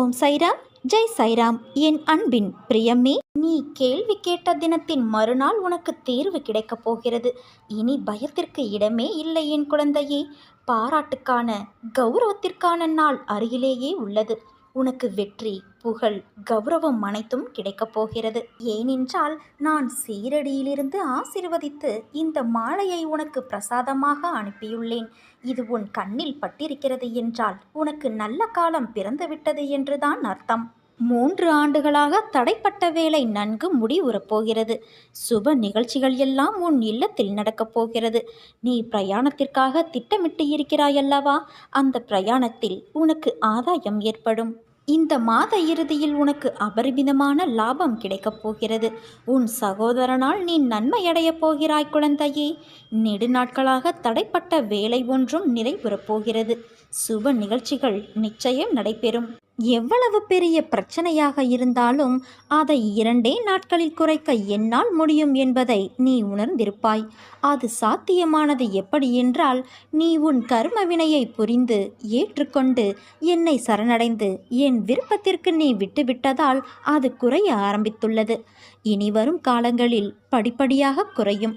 ஓம் சைராம் ஜெய் சைராம். என் அன்பின் பிரியமே நீ கேள்வி கேட்ட தினத்தின் மறுநாள் உனக்கு தேர்வு கிடைக்கப் போகிறது. இனி பயத்திற்கு இடமே இல்லை என் குழந்தையே. பாராட்டுக்கான கௌரவத்திற்கான நாள் அருகிலேயே உள்ளது. உனக்கு வெற்றி புகழ் கௌரவம் அனைத்தும் கிடைக்கப் போகிறது. ஏனென்றால் நான் சீரடியிலிருந்து ஆசிர்வதித்து இந்த மாலையை உனக்கு பிரசாதமாக அனுப்பியுள்ளேன். இது உன் கண்ணில் பட்டிருக்கிறது என்றால் உனக்கு நல்ல காலம் பிறந்துவிட்டது என்றுதான் அர்த்தம். மூன்று ஆண்டுகளாக தடைப்பட்ட வேலை நன்கு முடிவுறப்போகிறது. சுப நிகழ்ச்சிகள் எல்லாம் உன் இல்லத்தில் நடக்கப் போகிறது. நீ பிரயாணத்திற்காக திட்டமிட்டு இருக்கிறாயல்லவா? அந்த பிரயாணத்தில் உனக்கு ஆதாயம் ஏற்படும். இந்த மாத இறுதியில் உனக்கு அபரிமிதமான லாபம் கிடைக்கப் போகிறது. உன் சகோதரனால் நீ நன்மையடையப் போகிறாய் குழந்தையே. நெடுநாட்களாக தடைப்பட்ட வேலை ஒன்றும் நிறைவுறப் போகிறது. சுப நிகழ்ச்சிகள் நிச்சயம் நடைபெறும். எவ்வளவு பெரிய பிரச்சனையாக இருந்தாலும் அதை இரண்டே நாட்களில் குறைக்க என்னால் முடியும் என்பதை நீ உணர்ந்திருப்பாய். அது சாத்தியமானது எப்படி என்றால் நீ உன் கர்ம வினையை புரிந்து ஏற்றுக்கொண்டு என்னை சரணடைந்து என் விருப்பத்திற்கு நீ விட்டுவிட்டதால் அது குறைய ஆரம்பித்துள்ளது. இனி வரும் காலங்களில் படிப்படியாக குறையும்.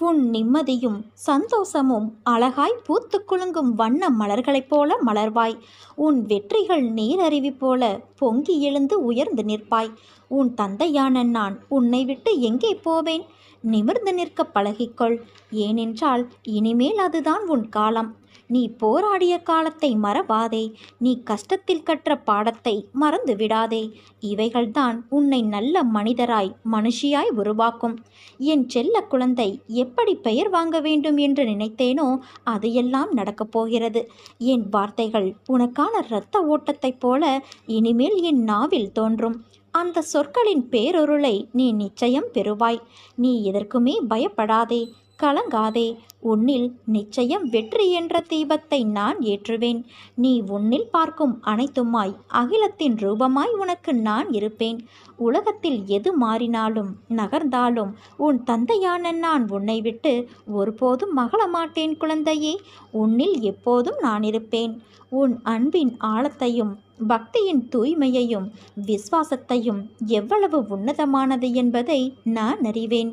உன் நிம்மதியும் சந்தோஷமும் அழகாய் பூத்து குலுங்கும் வண்ண மலர்களைப் போல மலர்வாய். உன் வெற்றிகள் நீரருவி போல பொங்கி எழுந்து உயர்ந்து நிற்பாய். உன் தந்தையான நான் உன்னை விட்டு எங்கே போவேன்? நிமிர்ந்து நிற்க பழகிக்கொள். ஏனென்றால் இனிமேல் அதுதான் உன் காலம். நீ போராடிய காலத்தை மறவாதே. நீ கஷ்டத்தில் கற்ற பாடத்தை மறந்து விடாதே. இவைகள்தான் உன்னை நல்ல மனிதராய் மனுஷியாய் உருவாக்கும். என் செல்ல குழந்தை எப்படி பெயர் வாங்க வேண்டும் என்று நினைத்தேனோ அதையெல்லாம் நடக்கப் போகிறது. என் வார்த்தைகள் உனக்கான இரத்த ஓட்டத்தைப் போல இனிமேல் என் நாவில் தோன்றும். அந்த சொற்களின் பேரொருளை நீ நிச்சயம் பெறுவாய். நீ எதற்குமே பயப்படாதே. கலங்காதே. உன்னில் நிச்சயம் வெற்றி என்ற தீபத்தை நான் ஏற்றுவேன். நீ உன்னில் பார்க்கும் அனைத்துமாய் அகிலத்தின் ரூபமாய் உனக்கு நான் இருப்பேன். உலகத்தில் எது மாறினாலும் நகர்ந்தாலும் உன் தந்தையான நான் உன்னை விட்டு ஒருபோதும் மகள மாட்டேன் குழந்தையே. உன்னில் எப்போதும் நான் இருப்பேன். உன் அன்பின் ஆழத்தையும் பக்தியின் தூய்மையையும் விசுவாசத்தையும் எவ்வளவு உன்னதமானது என்பதை நான் அறிவேன்.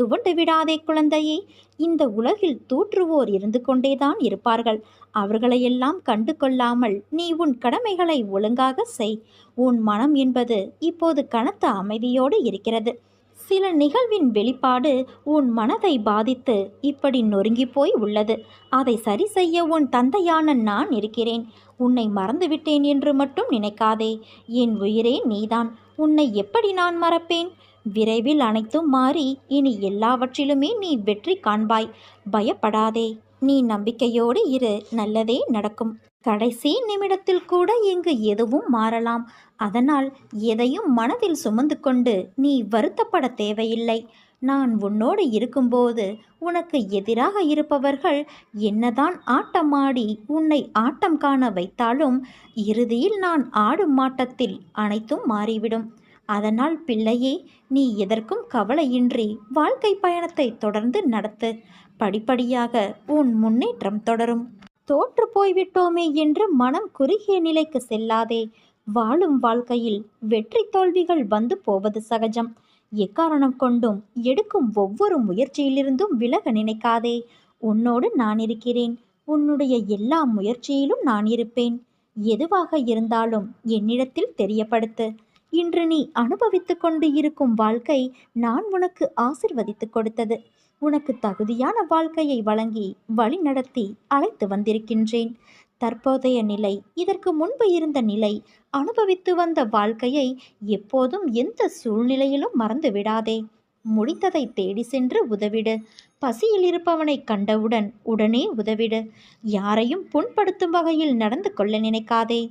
துவண்டு விடாதே குழந்தையே. இந்த உலகில் தூற்றுவோர் இருந்து கொண்டேதான் இருப்பார்கள். அவர்களையெல்லாம் கண்டு கொள்ளாமல் நீ உன் கடமைகளை ஒழுங்காக செய். உன் மனம் என்பது இப்போது கனத்த அமைதியோடு இருக்கிறது. சில நிகழ்வின் வெளிப்பாடு உன் மனதை பாதித்து இப்படி நொறுங்கி போய் உள்ளது. அதை சரி செய்ய உன் தந்தையான நான் இருக்கிறேன். உன்னை மறந்துவிட்டேன் என்று மட்டும் நினைக்காதே. என் உயிரே நீதான். உன்னை எப்படி நான் மறப்பேன்? விரைவில் அனைத்தும் மாறி இனி எல்லாவற்றிலுமே நீ வெற்றி காண்பாய். பயப்படாதே. நீ நம்பிக்கையோடு இரு. நல்லதே நடக்கும். கடைசி நிமிடத்தில் கூட இங்கு எதுவும் மாறலாம். அதனால் எதையும் மனதில் சுமந்து கொண்டு நீ வருத்தப்பட தேவையில்லை. நான் உன்னோடு இருக்கும்போது உனக்கு எதிராக இருப்பவர்கள் என்னதான் ஆட்டமாடி உன்னை ஆட்டம் காண வைத்தாலும் இறுதியில் நான் ஆடும் மாட்டத்தில் அனைத்தும் மாறிவிடும். அதனால் பிள்ளையே நீ எதற்கும் கவலையின்றி வாழ்க்கை பயணத்தை தொடர்ந்து நடத்து. படிப்படியாக உன் முன்னேற்றம் தொடரும். தோற்று போய்விட்டோமே என்று மனம் குறுகிய நிலைக்கு செல்லாதே. வாழும் வாழ்க்கையில் வெற்றி தோல்விகள் வந்து போவது சகஜம். எக்காரணம் கொண்டும் எடுக்கும் ஒவ்வொரு முயற்சியிலிருந்தும் விலக நினைக்காதே. உன்னோடு நான் இருக்கிறேன். உன்னுடைய எல்லா முயற்சியிலும் நான் இருப்பேன். எதுவாக இருந்தாலும் என்னிடத்தில் தெரியப்படுத்து. இன்று நீ அனுபவித்து கொண்டு இருக்கும் வாழ்க்கை நான் உனக்கு ஆசிர்வதித்து கொடுத்தது. உனக்கு தகுதியான வாழ்க்கையை வழங்கி வழிநடத்தி அழைத்து வந்திருக்கின்றேன். தற்போதைய நிலை இதற்கு முன்பு இருந்த நிலை அனுபவித்து வந்த வாழ்க்கையை எப்போதும் எந்த சூழ்நிலையிலும் மறந்து விடாதே. முடித்ததை தேடி சென்று உதவிடு. பசியில் இருப்பவனை கண்டவுடன் உடனே உதவிடு. யாரையும் புண்படுத்தும் வகையில் நடந்து கொள்ள நினைக்காதே.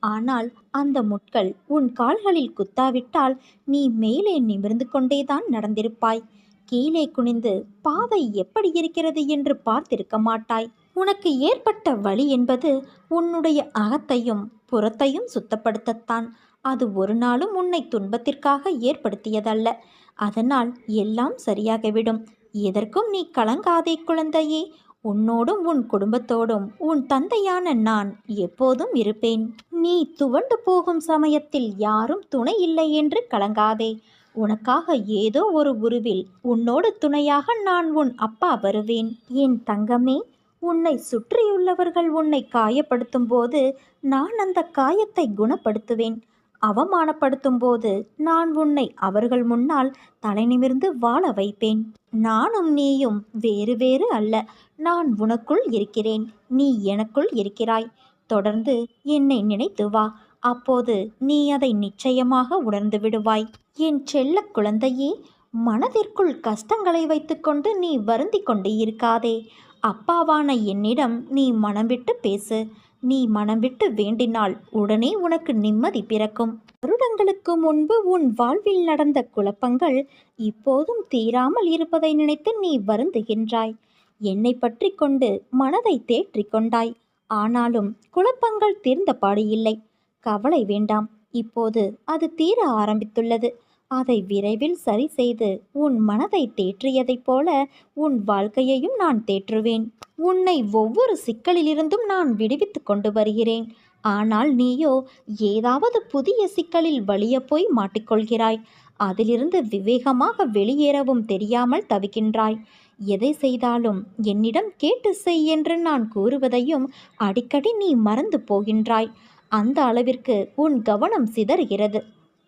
ஆனால் அந்த முட்கள் உன் கால்களில் குத்தாவிட்டால் நீ மேலே நிமிர்ந்து கொண்டேதான் நடந்திருப்பாய். கீழே குனிந்து பாதை எப்படி இருக்கிறது என்று பார்த்திருக்க மாட்டாய். உனக்கு ஏற்பட்ட வழி என்பது உன்னுடைய அகத்தையும் புறத்தையும் சுத்தப்படுத்தத்தான். அது ஒரு நாளும் உன்னை துன்பத்திற்காக ஏற்படுத்தியதல்ல. அதனால் எல்லாம் சரியாகிவிடும். எதற்கும் நீ கலங்காதே குழந்தையே. உன்னோடும் உன் குடும்பத்தோடும் உன் தந்தையான நான் எப்போதும் இருப்பேன். நீ துவண்டு போகும் சமயத்தில் யாரும் துணை இல்லை என்று கலங்காதே. உனக்காக ஏதோ ஒரு உருவில் உன்னோடு துணையாக நான் உன் அப்பா வருவேன். என் தங்கமே உன்னை சுற்றியுள்ளவர்கள் உன்னை காயப்படுத்தும் போது நான் அந்த காயத்தை குணப்படுத்துவேன். அவமானப்படுத்தும் போது நான் உன்னை அவர்கள் முன்னால் தலை நிமிர்ந்து வாழ வைப்பேன். நானும் நீயும் வேறு வேறு அல்ல. நான் உனக்குள் இருக்கிறேன். நீ எனக்குள் இருக்கிறாய். தொடர்ந்து என்னை நினைத்து வா. அப்போது நீ அதை நிச்சயமாக உணர்ந்து விடுவாய். என் செல்ல குழந்தையே மனதிற்குள் கஷ்டங்களை வைத்துக்கொண்டு நீ வருந்தி கொண்டு இருக்காதே அப்பாவான என்னிடம் நீ மனம் விட்டு பேசு. நீ மனம் விட்டு வேண்டினால் உடனே உனக்கு நிம்மதி பிறக்கும். வருடங்களுக்கு முன்பு உன் வாழ்வில் நடந்த குழப்பங்கள் இப்போதும் தீராமல் இருப்பதை நினைத்து நீ வருந்துகின்றாய் என்னை பற்றி கொண்டு மனதை தேற்றிக் கொண்டாய். ஆனாலும் குழப்பங்கள் தீர்ந்தபாடு இல்லை. கவலை வேண்டாம். இப்போது அது தீர ஆரம்பித்துள்ளது. அதை விரைவில் சரி செய்து உன் மனதை தேற்றியதைப் போல உன் வாழ்க்கையையும் நான் தேற்றுவேன். உன்னை ஒவ்வொரு சிக்கலிலிருந்தும் நான் விடுவித்து கொண்டு வருகிறேன். ஆனால் நீயோ ஏதாவது புதிய சிக்கலில் வலிய போய் மாட்டிக்கொள்கிறாய். அதிலிருந்து விவேகமாக வெளியேறவும் தெரியாமல் தவிக்கின்றாய். எதை செய்தாலும் என்னிடம் கேட்டு செய் என்று நான் கூறுவதையும் அடிக்கடி நீ மறந்து போகின்றாய். அந்த அளவிற்கு உன் கவனம் சிதறுகிறது.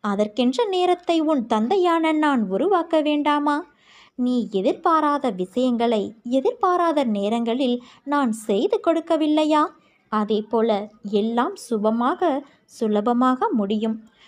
அதற்கென்ற நேரத்தை உன் தந்தையான நான் உருவாக்க வேண்டாமா? நீ எதிர்பாராத விஷயங்களை எதிர்பாராத நேரங்களில் நான் செய்து கொடுக்கவில்லையா? அதே போல எல்லாம் சுபமாக சுலபமாக முடியும்.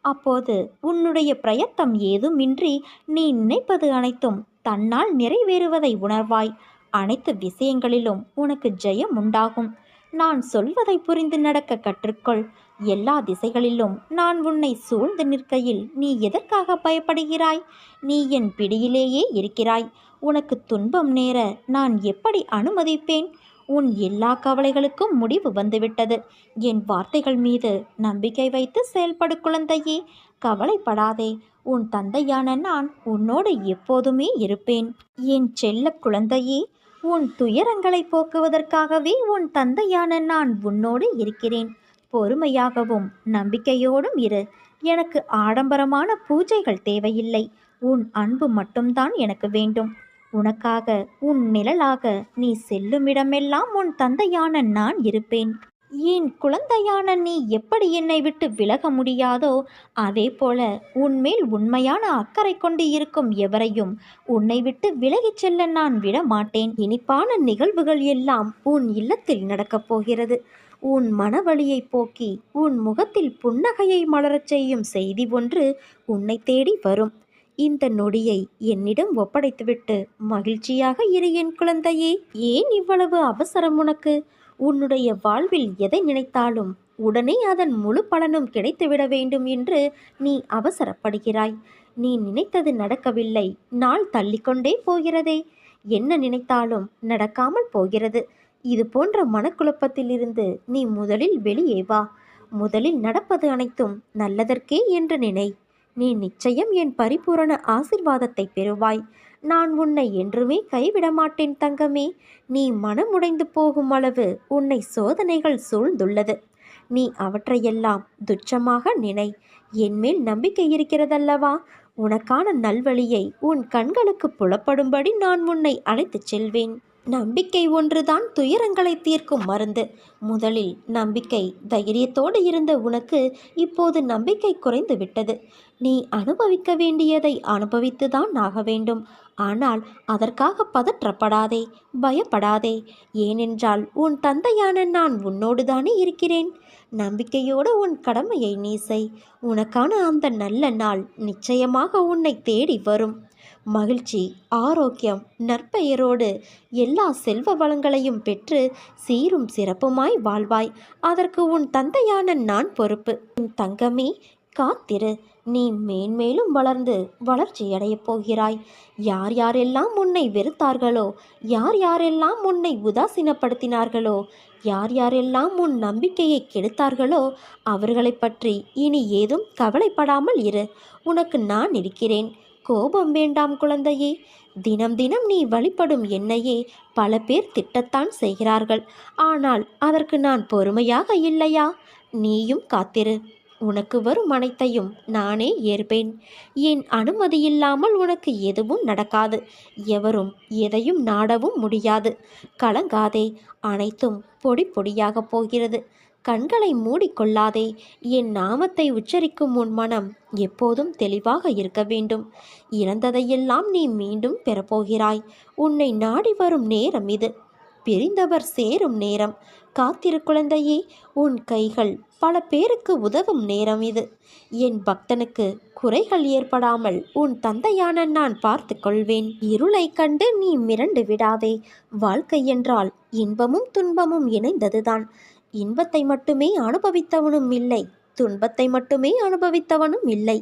அப்போது உன்னுடைய பிரயத்தம் ஏதுமின்றி நீ நினைப்பது அனைத்தும் தன்னால் நிறைவேறுவதை உணர்வாய். அனைத்து விஷயங்களிலும் உனக்கு ஜெயம் உண்டாகும். நான் சொல்வதை புரிந்து நடக்க கற்றுக்கொள். எல்லா திசைகளிலும் நான் உன்னை சூழ்ந்து நிற்கையில் நீ எதற்காக பயப்படுகிறாய்? நீ என் பிடியிலேயே இருக்கிறாய். உனக்கு துன்பம் நேர நான் எப்படி அனுமதிப்பேன்? உன் எல்லா கவலைகளுக்கும் முடிவு வந்துவிட்டது. என் வார்த்தைகள் மீது நம்பிக்கை வைத்து செயல்படு குழந்தையே கவலைப்படாதே. உன் தந்தையான நான் உன்னோடு எப்போதுமே இருப்பேன். என் செல்ல குழந்தையே உன் துயரங்களை போக்குவதற்காகவே உன் தந்தையான நான் உன்னோடு இருக்கிறேன். பொறுமையாகவும் நம்பிக்கையோடும் இரு. எனக்கு ஆடம்பரமான பூஜைகள் தேவையில்லை. உன் அன்பு மட்டும்தான் எனக்கு வேண்டும். உனக்காக உன் நிழலாக நீ செல்லுமிடமெல்லாம் உன் தந்தையான நான் இருப்பேன். என் குழந்தையான நீ எப்படி என்னை விட்டு விலக முடியாதோ அதே போல உன்மேல் உண்மையான அக்கறை கொண்டு இருக்கும் எவரையும் உன்னை விட்டு விலகிச் செல்ல நான் விட மாட்டேன் இனிப்பான நிகழ்வுகள் எல்லாம் உன் இல்லத்தில் நடக்கப் போகிறது. உன் மனவழியை போக்கி உன் முகத்தில் புன்னகையை மலரச் செய்யும் செய்தி ஒன்று உன்னை தேடி வரும். இந்த நொடியை என்னிடம் ஒப்படைத்துவிட்டு மகிழ்ச்சியாக இரு என் குழந்தையே. ஏன் இவ்வளவு அவசரம் உனக்கு? உன்னுடைய வாழ்வில் எதை நினைத்தாலும் உடனே அதன் முழு பலனும் கிடைத்துவிட வேண்டும் என்று நீ அவசரப்படுகிறாய். நீ நினைத்தது நடக்கவில்லை. நாள் தள்ளிக்கொண்டே போகிறதே. என்ன நினைத்தாலும் நடக்காமல் போகிறது. இது போன்ற மனக்குழப்பத்திலிருந்து நீ முதலில் வெளியே வா. முதலில் நடப்பது அனைத்தும் நல்லதற்கே என்று நினை. நீ நிச்சயம் என் பரிபூரண ஆசிர்வாதத்தை பெறுவாய். நான் உன்னை என்றுமே கைவிட மாட்டேன் தங்கமே. நீ மனமுடைந்து போகும் அளவு உன்னை சோதனைகள் சூழ்ந்துள்ளது. நீ அவற்றையெல்லாம் துச்சமாக நினை. என்மேல் நம்பிக்கை இருக்கிறதல்லவா? உனக்கான நல்வழியை உன் கண்களுக்கு புலப்படும்படி நான் உன்னை அழைத்துச் செல்வேன். நம்பிக்கை ஒன்றுதான் துயரங்களை தீர்க்கும் மருந்து. முதலில் நம்பிக்கை தைரியத்தோடு இருந்த உனக்கு இப்போது நம்பிக்கை குறைந்து விட்டது. நீ அனுபவிக்க வேண்டியதை அனுபவித்துதான் ஆக வேண்டும். ஆனால் அதற்காக பதற்றப்படாதே பயப்படாதே. ஏனென்றால் உன் தந்தையான நான் உன்னோடு தானே இருக்கிறேன். நம்பிக்கையோடு உன் கடமையை நீ செய். உனக்கான அந்த நல்ல நாள் நிச்சயமாக உன்னை தேடி வரும். மகிழ்ச்சி ஆரோக்கியம் நற்பெயரோடு எல்லா செல்வ வளங்களையும் பெற்று சீரும் சிறப்புமாய் வாழ்வாய். அதற்கு உன் தந்தையான நான் பொறுப்பு. உன் தங்கமே காத்திரு. நீ மேன்மேலும் வளர்ந்து வளர்ச்சியடையப் போகிறாய். யார் யாரெல்லாம் உன்னை வெறுத்தார்களோ யார் யாரெல்லாம் உன்னை உதாசீனப்படுத்தினார்களோ யார் யாரெல்லாம் உன் நம்பிக்கையை கெடுத்தார்களோ அவர்களை பற்றி இனி ஏதும் கவலைப்படாமல் இரு. உனக்கு நான் இருக்கிறேன். கோபம் வேண்டாம் குழந்தையே. தினம் தினம் நீ வழிபடும் என்னையே பல பேர் திட்டத்தான் செய்கிறார்கள். ஆனால் அதற்கு நான் பொறுமையாக இல்லையா? நீயும் காத்திரு. உனக்கு வரும் அனைத்தையும் நானே ஏற்பேன். என் அனுமதி இல்லாமல் உனக்கு எதுவும் நடக்காது. எவரும் எதையும் நாடவும் முடியாது. கலங்காதே. அனைத்தும் பொடி பொடியாகப் போகிறது. கண்களை மூடிக்கொள்ளாதே. என் நாமத்தை உச்சரிக்கும் உன் மனம் எப்போதும் தெளிவாக இருக்க வேண்டும். இறந்ததையெல்லாம் நீ மீண்டும் பெறப்போகிறாய். உன்னை நாடி வரும் நேரம் இது. பிரிந்தவர் சேரும் நேரம். காத்திரு குழந்தையே உன் கைகள் பல பேருக்கு உதவும் நேரம் இது. என் பக்தனுக்கு குறைகள் ஏற்படாமல் உன் தந்தையான நான் பார்த்து கொள்வேன். இருளை கண்டு நீ மிரண்டு விடாதே. வாழ்க்கை என்றால் இன்பமும் துன்பமும் இணைந்ததுதான். இன்பத்தை மட்டுமே அனுபவித்தவனும் இல்லை துன்பத்தை மட்டுமே அனுபவித்தவனும் இல்லை.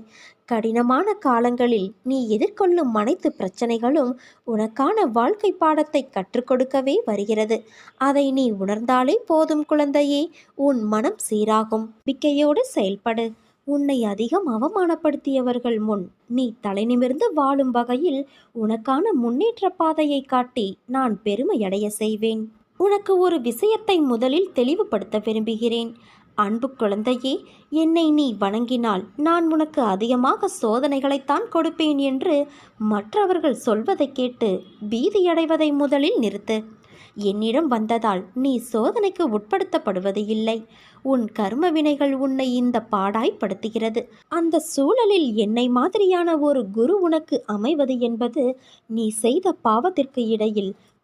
கடினமான காலங்களில் நீ எதிர்கொள்ளும் அனைத்து பிரச்சனைகளும் உனக்கான வாழ்க்கை பாடத்தை கற்றுக்கொடுக்கவே வருகிறது. அதை நீ உணர்ந்தாலே போதும் குழந்தையே உன் மனம் சீராகும். நம்பிக்கையோடு செயல்படு. உன்னை அதிகம் அவமானப்படுத்தியவர்கள் முன் நீ தலைநிமிர்ந்து வாழும் வகையில் உனக்கான முன்னேற்ற பாதையை காட்டி நான் பெருமையடைய செய்வேன். உனக்கு ஒரு விஷயத்தை முதலில் தெளிவுபடுத்த விரும்புகிறேன். அன்பு குழந்தையே என்னை நீ வணங்கினால் நான் உனக்கு அதிகமாக சோதனைகளைத்தான் கொடுப்பேன் என்று மற்றவர்கள் சொல்வதை கேட்டு பீதியடைவதை முதலில் நிறுத்து. என்னிடம் வந்ததால் நீ சோதனைக்கு உட்படுத்தப்படுவது இல்லை. உன் கர்ம வினைகள் உன்னை இந்த பாடாய்ப்படுத்துகிறது. அந்த சூழலில் என்னை மாதிரியான ஒரு குரு உனக்கு அமைவது என்பது நீ செய்த பாவத்திற்கு இடையில்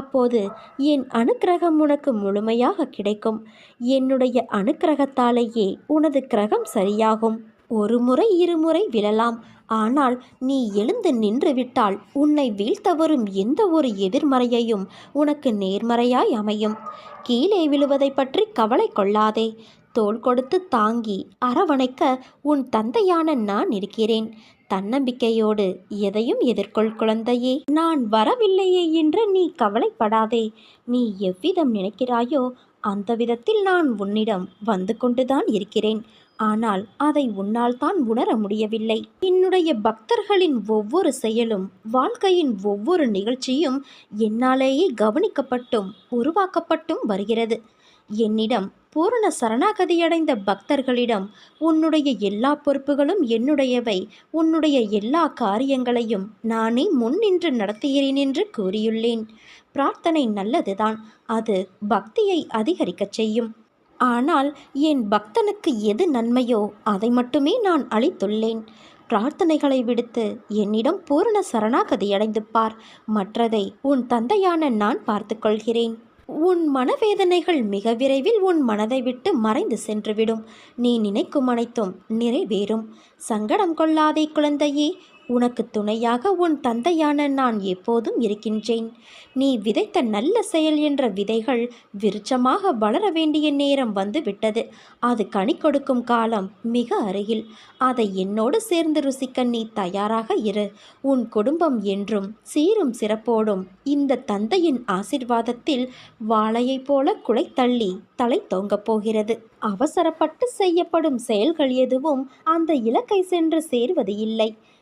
அப்போது என் அனுக்கிரகம் உனக்கு முழுமையாக கிடைக்கும். என்னுடைய அனுக்கிரகத்தாலேயே உனது கிரகம் சரியாகும். ஒரு முறை இருமுறை விழலாம். ஆனால் நீ எழுந்து நின்றுவிட்டால் உன்னை வீழ்த்த வரும் எந்த ஒரு எதிர்மறையையும் உனக்கு நேர்மறையாய் அமையும். கீழே விழுவதை பற்றி கவலை கொள்ளாதே. தோள் கொடுத்து தாங்கி அரவணைக்க உன் தந்தையான நான் இருக்கிறேன். தன்னம்பிக்கையோடு எதையும் எதிர்கொள் குழந்தையே. நான் வரவில்லையே என்று நீ கவலைப்படாதே. நீ எவ்விதம் நினைக்கிறாயோ அந்த விதத்தில் நான் உன்னிடம் வந்து கொண்டுதான் இருக்கிறேன். ஆனால் அதை உன்னால் தான் உணர முடியவில்லை. என்னுடைய பக்தர்களின் ஒவ்வொரு செயலும் வாழ்க்கையின் ஒவ்வொரு நிகழ்ச்சியும் என்னாலேயே கவனிக்கப்பட்டும் உருவாக்கப்பட்டும் வருகிறது. என்னிடம் பூரண சரணாகதியடைந்த பக்தர்களிடம் உன்னுடைய எல்லா பொறுப்புகளும் என்னுடையவை உன்னுடைய எல்லா காரியங்களையும் நானே முன் நின்று நடத்துகிறேன் என்று கூறியுள்ளேன். பிரார்த்தனை நல்லதுதான் அது பக்தியை அதிகரிக்கச் செய்யும். ஆனால் என் பக்தனுக்கு எது நன்மையோ அதை மட்டுமே நான் அளித்துள்ளேன். பிரார்த்தனைகளை விடுத்து என்னிடம் பூரண சரணாகதியடைந்து பார் மற்றதை உன் தந்தையான நான் பார்த்துக்கொள்கிறேன் உன் மனவேதனைகள் மிக விரைவில் உன் மனதை விட்டு மறைந்து சென்றுவிடும். நீ நினைக்கும் அனைத்தும் நிறைவேறும். சங்கடம் கொள்ளாதே குழந்தையே உனக்கு துணையாக உன் தந்தையான நான் எப்போதும் இருக்கின்றேன். நீ விதைத்த நல்ல செயல் என்ற விதைகள் விருட்சமாக வளர வேண்டிய நேரம் வந்து விட்டது அது கனி கொடுக்கும் காலம் மிக அருகில். அதை என்னோடு சேர்ந்து ருசிக்க நீ தயாராக இரு. உன் குடும்பம் என்றும் சீரும் சிறப்போடும் இந்த தந்தையின் ஆசிர்வாதத்தில் வாழையைப் போல குலை தள்ளி தலை தொங்கப் போகிறது. அவசரப்பட்டு செய்யப்படும் செயல்கள் எதுவும் அந்த இலக்கை சென்று சேர்வது இல்லை.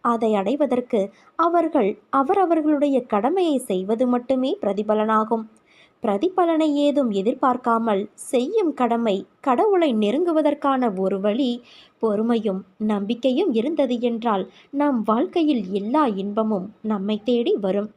அதை அடைவதற்கு அவர்கள் அவரவர்களுடைய கடமையை செய்வது மட்டுமே பிரதிபலனாகும். பிரதிபலனை ஏதும் எதிர்பார்க்காமல் செய்யும் கடமை கடவுளை நெருங்குவதற்கான ஒரு வழி பொறுமையும் நம்பிக்கையும் இருந்தது என்றால் நம் வாழ்க்கையில் எல்லா இன்பமும் நம்மை தேடி வரும்.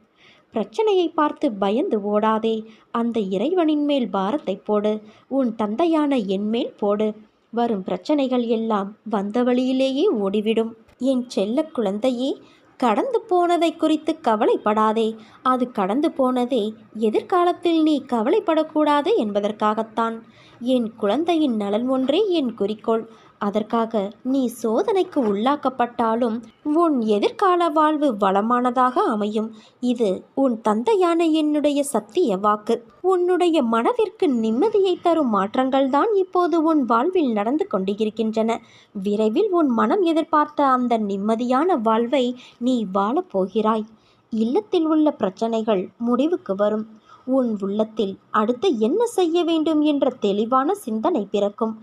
பிரச்சனையை பார்த்து பயந்து ஓடாதே அந்த இறைவனின் மேல் பாரத்தை போடு உன் தந்தையான என் மேல் போடு. வரும் பிரச்சனைகள் எல்லாம் வந்த வழியிலேயே ஓடிவிடும். என் செல்ல குழந்தையே கடந்து போனதை குறித்து கவலைப்படாதே. அது கடந்து போனதே எதிர்காலத்தில் நீ கவலைப்படக்கூடாது என்பதற்காகத்தான். என் குழந்தையின் நலன் ஒன்றே என் குறிக்கோள். அதற்காக நீ சோதனைக்கு உள்ளாக்கப்பட்டாலும் உன் எதிர்கால வாழ்வு வளமானதாக அமையும். இது உன் தந்தையான என்னுடைய சத்திய வாக்கு. உன்னுடைய மனதிற்கு நிம்மதியை தரும் மாற்றங்கள் தான் இப்போது உன் வாழ்வில் நடந்து கொண்டிருக்கின்றன. விரைவில் உன் மனம் எதிர்பார்த்த அந்த நிம்மதியான வாழ்வை நீ வாழப்போகிறாய் இல்லத்தில் உள்ள பிரச்சனைகள் முடிவுக்கு வரும். உன் உள்ளத்தில் அடுத்து என்ன செய்ய வேண்டும் என்ற தெளிவான சிந்தனை பிறக்கும்.